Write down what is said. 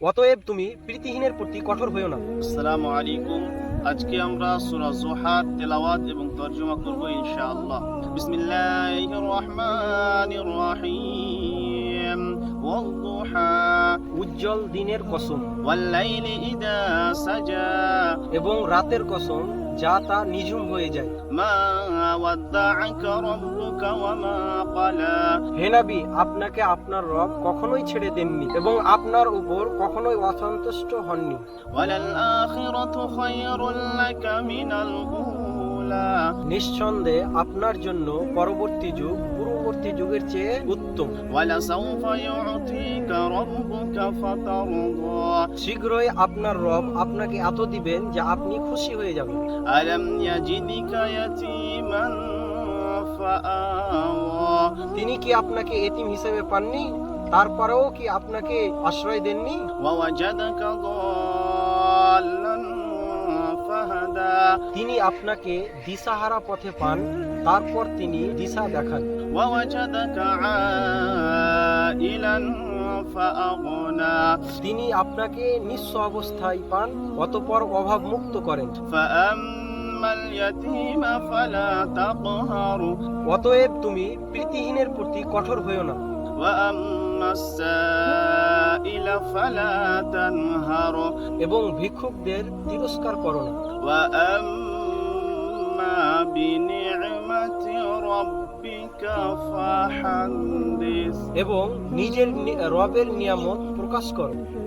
অতএব তুমি প্রীতিহীনের প্রতি কঠোর হইও না। আসসালামু আলাইকুম। আজকে আমরা সূরা জোহা তেলাওয়াত এবং তর্জমা করব ইনশাআল্লাহ। বিসমিল্লাহির রহমানির রহিম। ওয়াদ-দুহা উজ্জ্বল দিনের কসম। এবং রাতের কসম যা তা নিঝুম হয়ে যায়। হে নবী আপনাকে আপনার রব কখনোই ছেড়ে দেননি এবং আপনার উপর কখনোই অসন্তুষ্ট হননি। নিঃসন্দেহে আপনার জন্য পরবর্তী যুগ পূর্ববর্তী যুগের চেয়ে উত্তম। শীঘ্রই আপনার রব আপনাকে এত দিবেন যে আপনি খুশি হয়ে যাবেন। তিনি কি আপনাকে এতিম হিসেবে পাননি? তারপরেও কি আপনাকে আশ্রয় দেননি? তিনি আপনাকে দিশাহারা পথে পান তারপর তিনি দিশা দেখান। তিনি আপনাকে নিঃস্ব অবস্থায় পান অতপর অভাব মুক্ত করেন অতএব তুমি প্রীতিহীনের প্রতি কঠোর হয়েও না। এবং ভিক্ষুকদের তিরস্কার করো না। এবং নিজের রবের নিয়ামত প্রকাশ করো।